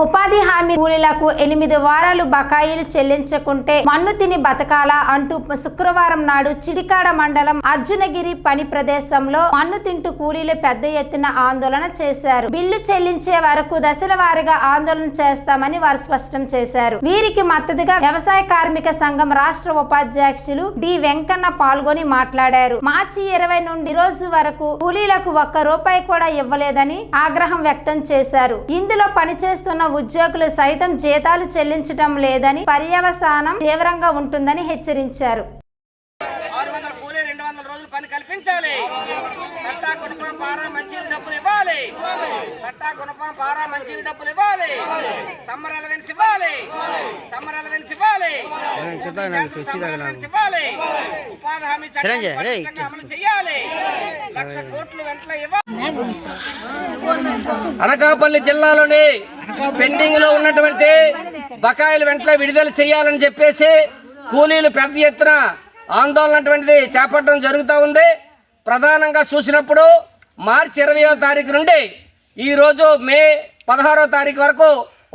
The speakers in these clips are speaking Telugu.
ఉపాధి హామీ కూలీలకు ఎనిమిది వారాలు బకాయిలు చెల్లించకుంటే మన్ను తిని బతకాలా అంటూ శుక్రవారం నాడు చిడికాడ మండలం అర్జునగిరి పని ప్రదేశంలో మన్ను తింటూ కూలీలు పెద్ద ఎత్తున ఆందోళన చేశారు. బిల్లు చెల్లించే వరకు దశల వారీగా ఆందోళన చేస్తామని వారు స్పష్టం చేశారు. వీరికి మద్దతుగా వ్యవసాయ కార్మిక సంఘం రాష్ట్ర ఉపాధ్యక్షులు డి. వెంకన్న పాల్గొని మాట్లాడారు. మార్చి ఇరవై నుండి రోజు వరకు కూలీలకు ఒక్క రూపాయి కూడా ఇవ్వలేదని ఆగ్రహం వ్యక్తం చేశారు. ఇందులో పనిచేస్తున్న ఉద్యోగులు సైతం జీతాలు చెల్లించడం లేదని పర్యవసానం తీవ్రంగా ఉంటుందని హెచ్చరించారు. ఆరు వందల కూలీ రెండు వందల రోజులు పని కల్పించాలి. కట్టా గుణపం పారా మంచి డబ్బులు ఇవ్వాలి. కట్టా గుణపం పారా మంచి డబ్బులు ఇవ్వాలి. సమ్మర్ అలవెన్స్ ఇవ్వాలి. సమ్మర్ అలవెన్స్ ఇవ్వాలి. సమ్మర్ అలవెన్స్ ఇవ్వాలి. ఉపాధి హామీ చట్టం అమలు చేయాలి. లక్ష కోట్లు వెంటనే ఇవ్వాలి. అనకాపల్లి జిల్లాలోని పెండింగ్లో ఉన్నటువంటి బకాయిలు వెంటనే విడుదల చేయాలని చెప్పేసి కూలీలు పెద్ద ఎత్తున ఆందోళన అటువంటిది చేపట్టడం జరుగుతూ ఉంది. ప్రధానంగా చూసినప్పుడు మార్చి ఇరవయో తారీఖు నుండి ఈరోజు మే పదహారో తారీఖు వరకు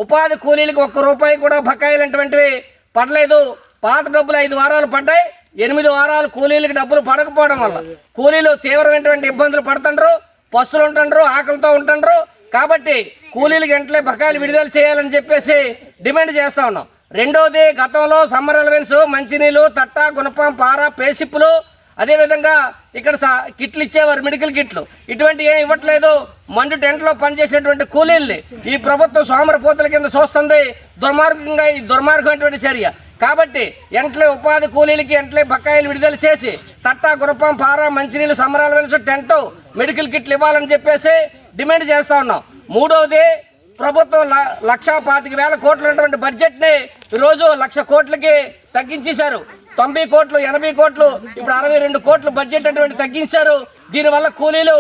ఉపాధి కూలీలకు ఒక్క రూపాయి కూడా బకాయిలు అటువంటివి పడలేదు. పాత డబ్బులు ఐదు వారాలు పడ్డాయి. ఎనిమిది వారాలు కూలీలకు డబ్బులు పడకపోవడం వల్ల కూలీలు తీవ్రమైనటువంటి ఇబ్బందులు పడుతుండ్రు. పస్తులు ఉంటుండ్రు ఆకలితో ఉంటుండ్రు. కాబట్టి కూలీలకు వెంటనే బకాయిలు విడుదల చేయాలని చెప్పేసి డిమాండ్ చేస్తా ఉన్నాం. రెండోది గతంలో సమ్మర్ అలవెన్స్ మంచినీళ్ళు తట్ట గుణపం పార పేసిప్పులు అదేవిధంగా ఇక్కడ సా కిట్లు ఇచ్చేవారు మెడికల్ కిట్లు. ఇటువంటి ఏం ఇవ్వట్లేదు. మండు టెంట్లో పనిచేసినటువంటి కూలీల్ని ఈ ప్రభుత్వం సోమరపోతల కింద చూస్తుంది దుర్మార్గంగా ఈ దుర్మార్గమైనటువంటి చర్య. కాబట్టి ఎంట్లే ఉపాధి కూలీలకి ఎంట్లే బకాయిలు విడుదల చేసి తట్టా గురపం పార మంచినీళ్ళు సమరాల వెలుసు టెంట్ మెడికల్ కిట్లు ఇవ్వాలని చెప్పేసి డిమాండ్ చేస్తా ఉన్నాం. మూడవది ప్రభుత్వం ల- లక్షా పాతిక వేల కోట్లు ఉన్నటువంటి బడ్జెట్ని ఈరోజు లక్ష కోట్లకి తగ్గించేశారు. తొంభై కోట్లు ఎనభై కోట్లు ఇప్పుడు అరవై రెండు కోట్లు బడ్జెట్ అటువంటి తగ్గించారు. దీనివల్ల కూలీలు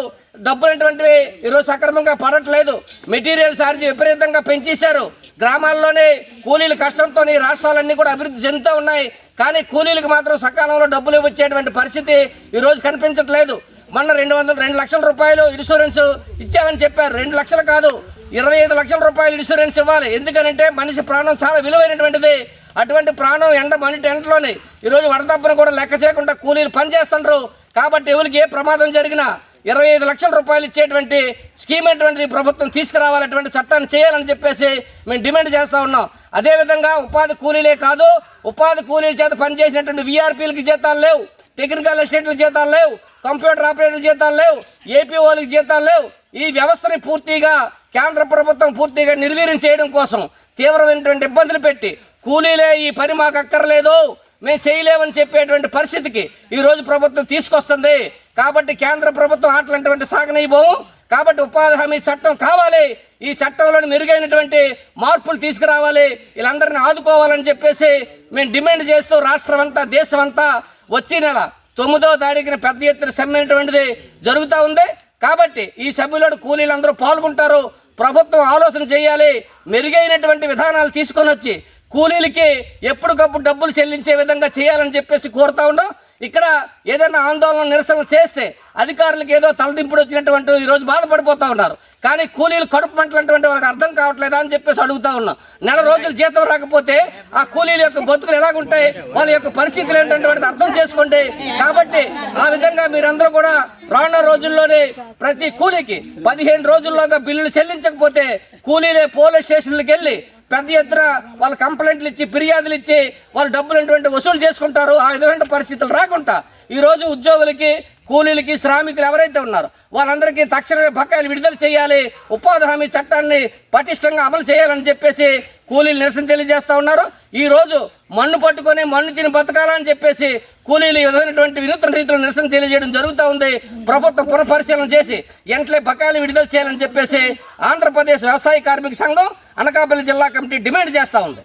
డబ్బులు అటువంటివి ఈరోజు సక్రమంగా పడట్లేదు. మెటీరియల్ ఛార్జ్ విపరీతంగా పెంచేశారు. గ్రామాల్లోనే కూలీల కష్టంతో ఈ రాష్ట్రాలన్నీ కూడా అభివృద్ధి చెందుతూ ఉన్నాయి. కానీ కూలీలకు మాత్రం సకాలంలో డబ్బులు వచ్చేటువంటి పరిస్థితి ఈరోజు కనిపించట్లేదు. మొన్న రెండు వందల రెండు లక్షల రూపాయలు ఇన్సూరెన్స్ ఇచ్చామని చెప్పారు. రెండు లక్షలు కాదు ఇరవై ఐదు లక్షల రూపాయలు ఇన్సూరెన్స్ ఇవ్వాలి. ఎందుకనంటే మనిషి ప్రాణం చాలా విలువైనటువంటిది. అటువంటి ప్రాణం ఎండ మనిటి ఎండలోనే ఈరోజు వడదప్పను కూడా లెక్క చేయకుండా కూలీలు పనిచేస్తుండ్రు. కాబట్టి ఎవరికి ఏ ప్రమాదం జరిగినా ఇరవై ఐదు లక్షల రూపాయలు ఇచ్చేటువంటి స్కీమ్ అటువంటిది ప్రభుత్వం తీసుకురావాలటువంటి చట్టాన్ని చేయాలని చెప్పేసి మేము డిమాండ్ చేస్తూ ఉన్నాం. అదేవిధంగా ఉపాధి కూలీలే కాదు ఉపాధి కూలీల చేత పనిచేసినటువంటి వీఆర్పీలకి జీతాలు లేవు టెక్నికల్ అసిస్టెంట్ల జీతాలు లేవు కంప్యూటర్ ఆపరేటర్ జీతాలు లేవు ఏపీఓలకి జీతాలు లేవు. ఈ వ్యవస్థని పూర్తిగా కేంద్ర ప్రభుత్వం పూర్తిగా నిర్వీర్యం చేయడం కోసం తీవ్రమైనటువంటి ఇబ్బందులు పెట్టి కూలీలే ఈ పని మాకు అక్కర్లేదు. మేము చేయలేమని చెప్పేటువంటి పరిస్థితికి ఈ రోజు ప్రభుత్వం తీసుకొస్తుంది. కాబట్టి కేంద్ర ప్రభుత్వం అట్లాంటివంటి సాగనీయబోము కాబట్టి ఉపాధి హామీ చట్టం కావాలి. ఈ చట్టంలోని మెరుగైనటువంటి మార్పులు తీసుకురావాలి. వీళ్ళందరినీ ఆదుకోవాలని చెప్పేసి మేము డిమాండ్ చేస్తూ రాష్ట్రం అంతా దేశం అంతా వచ్చే నెల తొమ్మిదో తారీఖున పెద్ద ఎత్తున సమ్మెటువంటిది జరుగుతూ ఉంది. కాబట్టి ఈ సభ్యులను కూలీలందరూ పాల్గొంటారు. ప్రభుత్వం ఆలోచన చేయాలి. మెరుగైనటువంటి విధానాలు తీసుకొని వచ్చి కూలీలకి ఎప్పటికప్పుడు డబ్బులు చెల్లించే విధంగా చేయాలని చెప్పేసి కోరుతా ఉన్నాం. ఇక్కడ ఏదైనా ఆందోళన నిరసన చేస్తే అధికారులకు ఏదో తలదింపుడు వచ్చినటువంటి ఈరోజు బాధపడిపోతూ ఉన్నారు. కానీ కూలీలు కడుపు మంటలంటువంటి వాళ్ళకి అర్థం కావట్లేదా అని చెప్పేసి అడుగుతా ఉన్నాం. నెల రోజులు జీతం రాకపోతే ఆ కూలీల యొక్క బతుకులు ఎలాగుంటాయి? వాళ్ళ యొక్క పరిస్థితులు ఏంటంటే అర్థం చేసుకోండి. కాబట్టి ఆ విధంగా మీరందరూ కూడా రానున్న రోజుల్లోనే ప్రతి కూలీకి పదిహేను రోజుల్లోగా బిల్లులు చెల్లించకపోతే కూలీలే పోలీస్ స్టేషన్లకు వెళ్ళి పెద్ద ఎత్తున వాళ్ళ కంప్లైంట్లు ఇచ్చి ఫిర్యాదులు ఇచ్చి వాళ్ళు డబ్బులు ఏంటంటే వసూలు చేసుకుంటారు. ఆ విధమైన పరిస్థితులు రాకుండా ఈరోజు ఉద్యోగులకి కూలీలకి శ్రామికులు ఎవరైతే ఉన్నారో వాళ్ళందరికీ తక్షణమే బకాయిలు విడుదల చేయాలి. ఉపాధి హామీ చట్టాన్ని పటిష్టంగా అమలు చేయాలని చెప్పేసి కూలీలు నిరసన తెలియజేస్తూ ఉన్నారు. ఈరోజు మన్ను పట్టుకొని మన్ను తిని బతకాలని చెప్పేసి కూలీలు విధమైనటువంటి వినూత్న రీతిలో నిరసన తెలియజేయడం జరుగుతూ ఉంది. ప్రభుత్వం పునఃపరిశీలన చేసి ఎంట్లే బకాయిలు విడుదల చేయాలని చెప్పేసి ఆంధ్రప్రదేశ్ వ్యవసాయ కార్మిక సంఘం అనకాపల్లి జిల్లా కమిటీ డిమాండ్ చేస్తూ ఉంది.